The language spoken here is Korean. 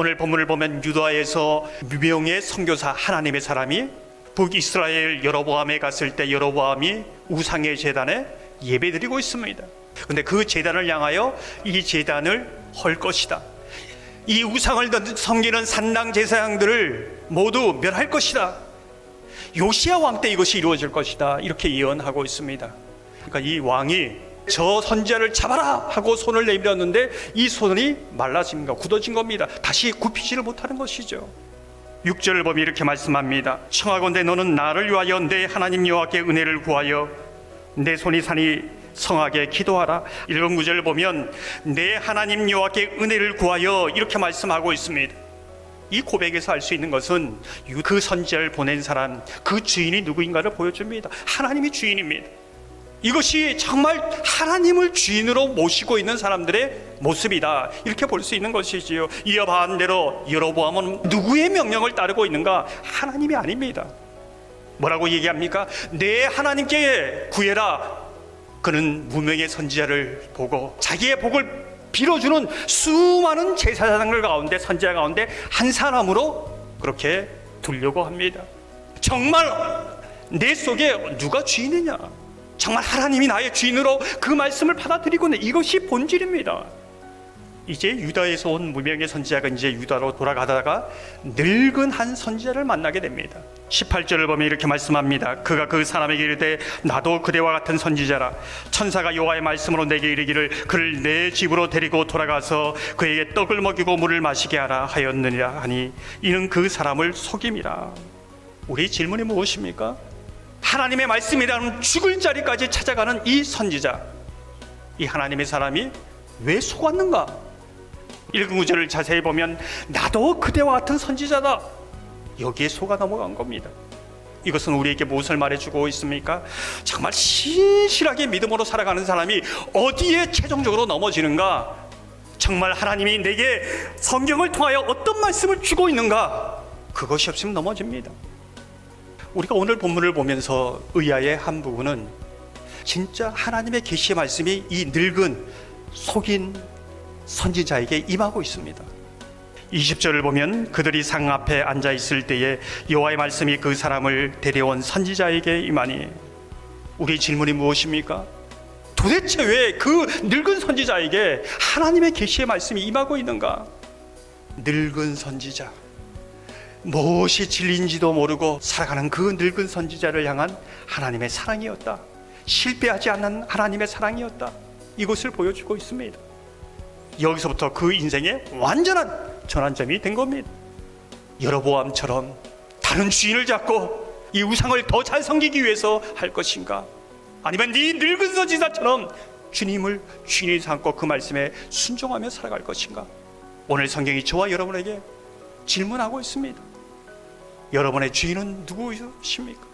오늘 본문을 보면 유다에서 유명의 선교사 하나님의 사람이 북이스라엘 여로보암에 갔을 때 여로보암이 우상의 제단에 예배드리고 있습니다. 근데 그 제단을 향하여 이 제단을 헐 것이다. 이 우상을 섬기는 산당 제사장들을 모두 멸할 것이다. 요시야 왕 때 이것이 이루어질 것이다. 이렇게 예언하고 있습니다. 그러니까 이 왕이 저 선지자를 잡아라 하고 손을 내밀었는데 이 손이 말라집니다. 굳어진 겁니다. 다시 굽히지를 못하는 것이죠. 6절을 보면 이렇게 말씀합니다. 청하건대 너는 나를 위하여 내 하나님 여호와께 은혜를 구하여 내 손이 산이 성하게 기도하라. 읽은 구절을 보면 내 하나님 여호와께 은혜를 구하여 이렇게 말씀하고 있습니다. 이 고백에서 알 수 있는 것은 그 선지자를 보낸 사람, 그 주인이 누구인가를 보여줍니다. 하나님이 주인입니다. 이것이 정말 하나님을 주인으로 모시고 있는 사람들의 모습이다. 이렇게 볼 수 있는 것이지요. 이어 반대로 여로보암은 누구의 명령을 따르고 있는가? 하나님이 아닙니다. 뭐라고 얘기합니까? 내 하나님께 구해라. 그는 무명의 선지자를 보고 자기의 복을 빌어주는 수많은 제사장들 가운데 선지자 가운데 한 사람으로 그렇게 두려고 합니다. 정말 내 속에 누가 주인이냐? 정말 하나님이 나의 주인으로 그 말씀을 받아들이고 있는 이것이 본질입니다. 이제 유다에서 온 무명의 선지자가 이제 유다로 돌아가다가 늙은 한 선지자를 만나게 됩니다. 18절을 보면 이렇게 말씀합니다. 그가 그 사람에게 이르되 나도 그대와 같은 선지자라 천사가 여호와의 말씀으로 내게 이르기를 그를 내 집으로 데리고 돌아가서 그에게 떡을 먹이고 물을 마시게 하라 하였느니라 하니 이는 그 사람을 속임이라. 우리 질문이 무엇입니까? 하나님의 말씀이라는 죽을 자리까지 찾아가는 이 선지자, 이 하나님의 사람이 왜 속았는가? 읽은 구절을 자세히 보면 나도 그대와 같은 선지자다. 여기에 속아 넘어간 겁니다. 이것은 우리에게 무엇을 말해주고 있습니까? 정말 신실하게 믿음으로 살아가는 사람이 어디에 최종적으로 넘어지는가? 정말 하나님이 내게 성경을 통하여 어떤 말씀을 주고 있는가? 그것이 없으면 넘어집니다. 우리가 오늘 본문을 보면서 의아의 한 부분은 진짜 하나님의 계시의 말씀이 이 늙은 속인 선지자에게 임하고 있습니다. 20절을 보면 그들이 상 앞에 앉아 있을 때에 여호와의 말씀이 그 사람을 데려온 선지자에게 임하니 우리 질문이 무엇입니까? 도대체 왜 그 늙은 선지자에게 하나님의 계시의 말씀이 임하고 있는가? 늙은 선지자 무엇이 진리인지도 모르고 살아가는 그 늙은 선지자를 향한 하나님의 사랑이었다. 실패하지 않는 하나님의 사랑이었다. 이것을 보여주고 있습니다. 여기서부터 그 인생의 완전한 전환점이 된 겁니다. 여로보암처럼 다른 주인을 잡고 이 우상을 더 잘 섬기기 위해서 할 것인가? 아니면 네 늙은 선지자처럼 주님을 주인이 삼고 그 말씀에 순종하며 살아갈 것인가? 오늘 성경이 저와 여러분에게 질문하고 있습니다. 여러분의 주인은 누구십니까?